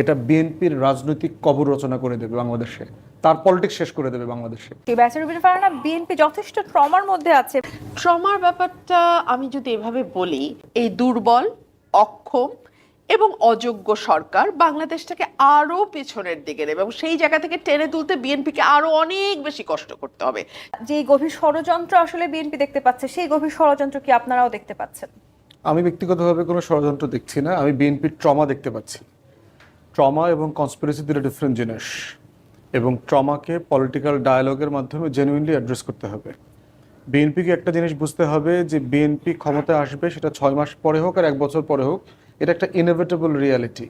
এটা বিএনপির রাজনৈতিক কবর রচনা করে দেবে বাংলাদেশে। তার পলিটিক্স শেষ করে দেবে বাংলাদেশে। বিএনপি যথেষ্ট ট্রমার মধ্যে আছে। ট্রমার ব্যাপারটা আমি যদি এভাবে বলি এই দুর্বল অক্ষম এবং অযোগ্য সরকার বাংলাদেশটাকে আরও পেছনের দিকে নেবে এবং সেই জায়গা থেকে টেনে তুলতে বিএনপিকে আরও অনেক বেশি কষ্ট করতে হবে। যে গভীর ষড়যন্ত্র আসলে বিএনপি দেখতে পাচ্ছে সেই গভীর ষড়যন্ত্র কি আপনারাও দেখতে পাচ্ছেন? আমি ব্যক্তিগতভাবে কোনো ষড়যন্ত্র দেখছি না আমি বিএনপির ট্রমা দেখতে পাচ্ছি। ট্রমা এবং কনস্পিরেসি দুটো ডিফারেন্ট জিনিস। এবং ট্রমাকে পলিটিক্যাল ডায়ালগের মাধ্যমে জেনুইনলি অ্যাড্রেস করতে হবে। বিএনপিকে একটা জিনিস বুঝতে হবে যে বিএনপি ক্ষমতায় আসবে, সেটা ছয় মাস পরে হোক আর এক বছর পরে হোক, এটা একটা ইনোভেটেবল রিয়ালিটি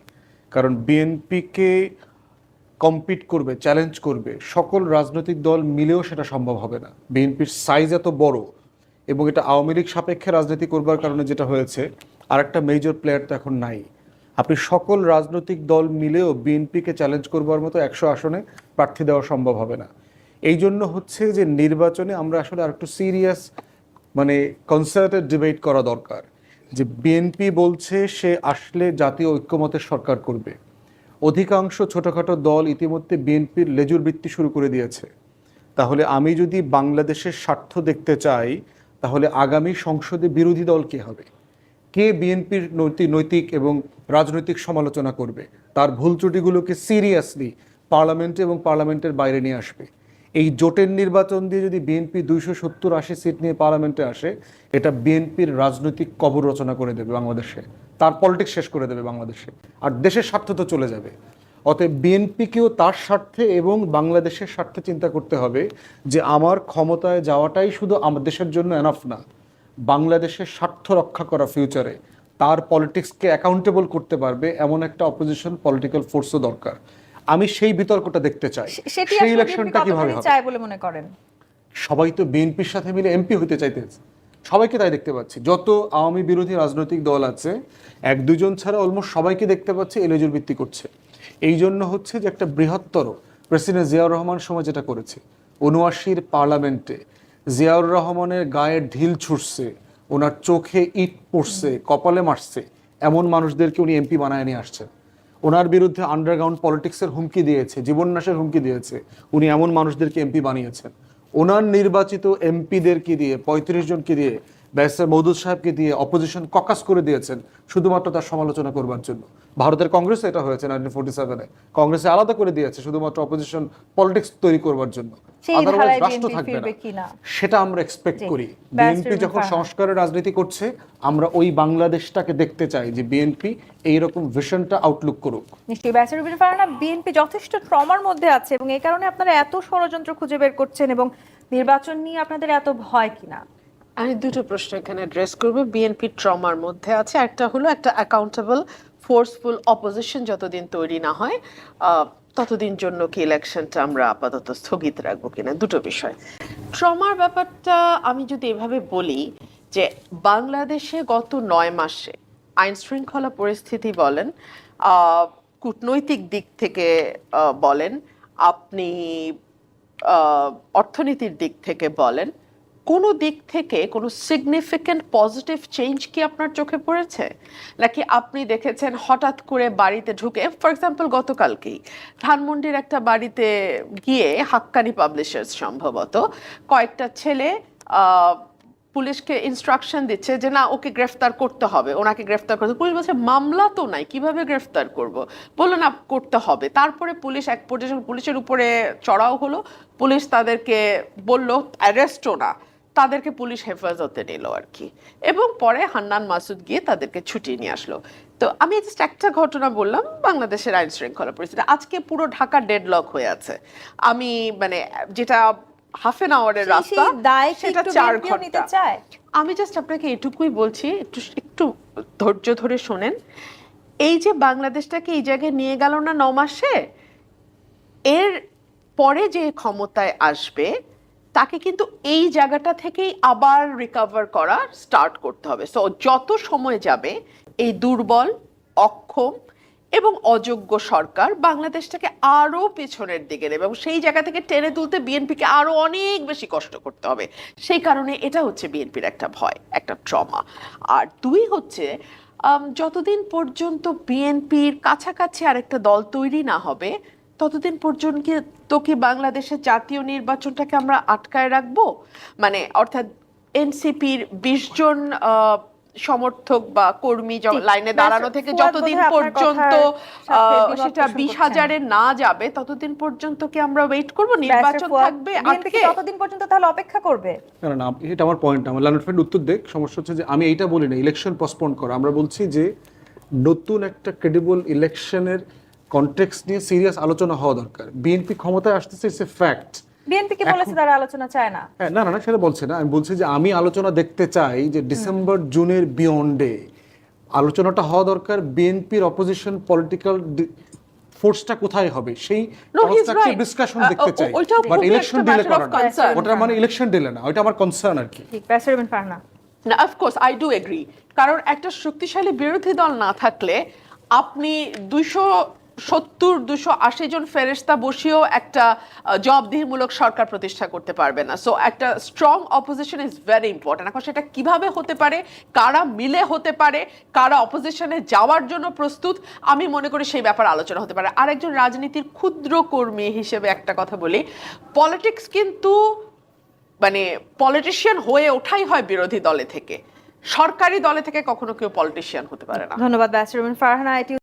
কারণ বিএনপিকে কম্পিট করবে চ্যালেঞ্জ করবে, সকল রাজনৈতিক দল মিলেও সেটা সম্ভব হবে না। বিএনপির সাইজ এত বড় এবং এটা আওয়ামী লীগ সাপেক্ষে রাজনীতি করবার কারণে যেটা হয়েছে আর একটা মেজর প্লেয়ার তো এখন নাই। আপনি সকল রাজনৈতিক দল মিলেও বিএনপিকে চ্যালেঞ্জ করবার মতো একশো আসনে প্রার্থী দেওয়া সম্ভব হবে না। এই জন্য হচ্ছে যে নির্বাচনে আমরা আসলে আর একটু সিরিয়াস মানে কনসার্টেড ডিবেট করা দরকার। যে বিএনপি বলছে সে আসলে জাতীয় ঐক্যমতের সরকার করবে। অধিকাংশ ছোটোখাটো দল ইতিমধ্যে বিএনপির লেজুর বৃত্তি শুরু করে দিয়েছে। তাহলে আমি যদি বাংলাদেশের স্বার্থ দেখতে চাই, তাহলে আগামী সংসদে বিরোধী দল কে হবে? কে বিএনপির নৈতিক নৈতিক এবং রাজনৈতিক সমালোচনা করবে? তার ভুল ত্রুটিগুলোকে সিরিয়াসলি পার্লামেন্টে এবং পার্লামেন্টের বাইরে নিয়ে আসবে। এই জোটের নির্বাচন দিয়ে যদি বিএনপি দুইশো সত্তর আশি সিট নিয়ে পার্লামেন্টে আসে, এটা বিএনপির রাজনৈতিক কবর রচনা করে দেবে বাংলাদেশে। তার পলিটিক্স শেষ করে দেবে বাংলাদেশে। আর দেশের স্বার্থ তো চলে যাবে। অতএব বিএনপিকেও তার স্বার্থে এবং বাংলাদেশের স্বার্থে চিন্তা করতে হবে যে আমার ক্ষমতায় যাওয়াটাই শুধু আমার দেশের জন্য এনাফ না। বাংলাদেশের স্বার্থ রক্ষা করা ফিউচারে তার পলিটিক্সকে অ্যাকাউন্টেবল করতে পারবে এমন একটা অপোজিশন পলিটিক্যাল ফোর্সও দরকার। আমি সেই বিতর্কটা দেখতে চাই। সেই ইলেকশনটা কীভাবে চায় বলে মনে করেন? সবাই তো বিএনপির সাথে মিলে এমপি হতে চাইতেছে। সবাইকে তাই দেখতে পাচ্ছি। যত আওয়ামী বিরোধী রাজনৈতিক দল আছে এক দুজন ছাড়া অলমোস্ট সবাইকে দেখতে পাচ্ছি এলেজুর ভিত্তি করছে। এই জন্য হচ্ছে যে একটা বৃহত্তর প্রেসিডেন্ট জিয়াউর রহমান সময় যেটা করেছে উনআশির পার্লামেন্টে জিয়াউর রহমানের গায়ে ঢিল ছুটছে, ওনার চোখে ইট পড়ছে, কপালে মারছে, এমন মানুষদেরকে উনি এমপি বানায় নিয়ে আসছেন। ওনার বিরুদ্ধে আন্ডারগ্রাউন্ড পলিটিক্সের হুমকি দিয়েছে জীবননাশের হুমকি দিয়েছে, উনি এমন মানুষদেরকে এমপি বানিয়েছেন। ওনার নির্বাচিত এমপিদেরকে দিয়ে, পঁয়ত্রিশ জনকে দিয়ে ব্যারিস্টার মৌদুদ সাহেবকে দিয়ে অপোজিশন ককাস করে দিয়েছেন শুধুমাত্র তার সমালোচনা করবার জন্য। ভারতের কংগ্রেসে এটা হয়েছে নাইনটিন ফোর্টি সেভেনে কংগ্রেসে আলাদা করে দিয়েছে শুধুমাত্র অপোজিশন পলিটিক্স তৈরি করবার জন্য। রাষ্ট্র থাকবে না। সেটা আমরা এক্সপেক্ট করি। বিএনপি যখন সংস্কারের রাজনীতি করছে আমরা ওই বাংলাদেশটাকে দেখতে চাই যে বিএনপি এইরকম ভিশনটা আউটলুক করুক। নিশ্চয়ই উপরে ফারানা বিএনপি যথেষ্ট ট্রমার মধ্যে আছে এবং এই কারণে আপনারা এত ষড়যন্ত্র খুঁজে বের করছেন এবং নির্বাচন নিয়ে আপনাদের এত ভয় কিনা? আমি দুটো প্রশ্ন এখানে অ্যাড্রেস করব। বিএনপি ট্রমার মধ্যে আছে। একটা হলো একটা অ্যাকাউন্টেবল ফোর্সফুল অপোজিশন যতদিন তৈরি না হয় ততদিন জন্য কি ইলেকশনটা আমরা আপাতত স্থগিত রাখব কিনা? দুটো বিষয়। ট্রমার ব্যাপারটা আমি যদি এভাবে বলি যে বাংলাদেশে গত নয় মাসে আইন শৃঙ্খলা পরিস্থিতি বলেন কূটনৈতিক দিক থেকে বলেন, আপনি অর্থনীতির দিক থেকে বলেন কোনো দিক থেকে কোনো সিগনিফিক্যান্ট পজিটিভ চেঞ্জ কি আপনার চোখে পড়েছে? নাকি আপনি দেখেছেন হঠাৎ করে বাড়িতে ঢুকে ফর এক্সাম্পল গতকালকেই ধানমন্ডির একটা বাড়িতে গিয়ে হাক্কানি পাবলিশার্স সম্ভবত কয়েকটা ছেলে পুলিশকে ইনস্ট্রাকশন দিচ্ছে যে, না, ওকে গ্রেফতার করতে হবে। ওনাকে গ্রেফতার করতে পুলিশ বলছে, মামলা তো নাই, কীভাবে গ্রেফতার করব? বলল, না, করতে হবে। তারপরে পুলিশ এক পর্যায়ে পুলিশের উপরে চড়াও হলো, পুলিশ তাদেরকে বলল, অ্যারেস্টও না। তাদেরকে পুলিশ হেফাজতে নিল আর কি। এবং পরে হান্নান মাসুদ গিয়ে তাদেরকে ছুটিয়ে নিয়ে আসলো। তো আমি জাস্ট একটা ঘটনা বললাম বাংলাদেশের আইন শৃঙ্খলা পরিস্থিতি। আজকে পুরো ঢাকা ডেডলক হয়ে আছে। আমি মানে যেটা হাফ এন আওয়ারের রাস্তা সেটা চার ঘণ্টা। আমি জাস্ট আপনাকে এটুকুই বলছি একটু একটু ধৈর্য ধরে শোনেন। এই যে বাংলাদেশটাকে এই জায়গায় নিয়ে গেল না ন মাসে এর পরে যে ক্ষমতায় আসবে তাকে কিন্তু এই জায়গাটা থেকেই আবার রিকভার করা স্টার্ট করতে হবে। সো যত সময় যাবে, এই দুর্বল, অক্ষম এবং অযোগ্য সরকার বাংলাদেশটাকে আরও পেছনের দিকে নেবে এবং সেই জায়গা থেকে টেনে তুলতে বিএনপিকে আরও অনেক বেশি কষ্ট করতে হবে। সেই কারণে এটা হচ্ছে বিএনপির একটা ভয়, একটা ট্রমা। আর দুই হচ্ছে যতদিন পর্যন্ত বিএনপির কাছাকাছি আরেকটা দল তৈরি না হবে ততদিন পর্যন্ত কি তো কি বাংলাদেশের জাতীয় নির্বাচনটাকে আমরা আটকায় রাখব? মানে অর্থাৎ এনসিপির বিশ জন আহ, সমর্থক বা কর্মী লাইনে দাঁড়ানো থেকে যতদিন পর্যন্ত সেটা বিশ হাজারে না যাবে ততদিন পর্যন্ত কি আমরা ওয়েট করব? নির্বাচন থাকবে ততদিন পর্যন্ত তাহলে অপেক্ষা করবে? না না, এটা আমার পয়েন্ট আমার লার্নার ফ্রেন্ড উত্তর দেখ। সমস্যা হচ্ছে যে আমি এইটা বলি না ইলেকশন পোস্টপোন করা। আমরা বলছি যে নতুন একটা ক্রেডিবল ইলেকশনের কনটেক্সট নিয়ে সিরিয়াস আলোচনা হওয়া দরকার। বিএনপি ক্ষমতায় আসতেছে ইটস এ ফ্যাক্ট বিএনপি কি বলেছে তারা আলোচনা চায় না। হ্যাঁ না না না সেটা বলছে না। আমি বলছি যে আমি আলোচনা দেখতে চাই যে ডিসেম্বর জুনের বিয়ন্ডে আলোচনাটা হওয়া দরকার বিএনপির অপোজিশন পলিটিক্যাল ফোর্সটা কোথায় হবে? সেই right. ডিসকাশন দেখতে চাই। বাট ইলেকশন ডিলে করা না। ওটা মানে ইলেকশন ডিলে না ওইটা আমার কনসার্ন আর কি। ঠিক ব্যাসরবিন ফারহানা না অফকোর্স আই ডু এগ্রি কারণ একটা শক্তিশালী বিরোধী দল না থাকলে আপনি দুইশো সত্তর, দুশো আশি জন ফেরেস্তা বসিয়েও একটা জবাবদিহিমূলক সরকার প্রতিষ্ঠা করতে পারবে না। সো একটা strong opposition is very important এখন সেটা কীভাবে হতে পারে? কারা মিলে হতে পারে? কারা অপোজিশনে যাওয়ার জন্য প্রস্তুত? আমি মনে করি সেই ব্যাপারে আলোচনা হতে পারে। আর একজন রাজনীতির ক্ষুদ্র কর্মী হিসেবে একটা কথা বলি। পলিটিক্স কিন্তু মানে পলিটিশিয়ান হয়ে ওঠাই হয় বিরোধী দলে থেকে। সরকারি দলে থেকে কখনো কেউ পলিটিশিয়ান হতে পারে না। ধন্যবাদ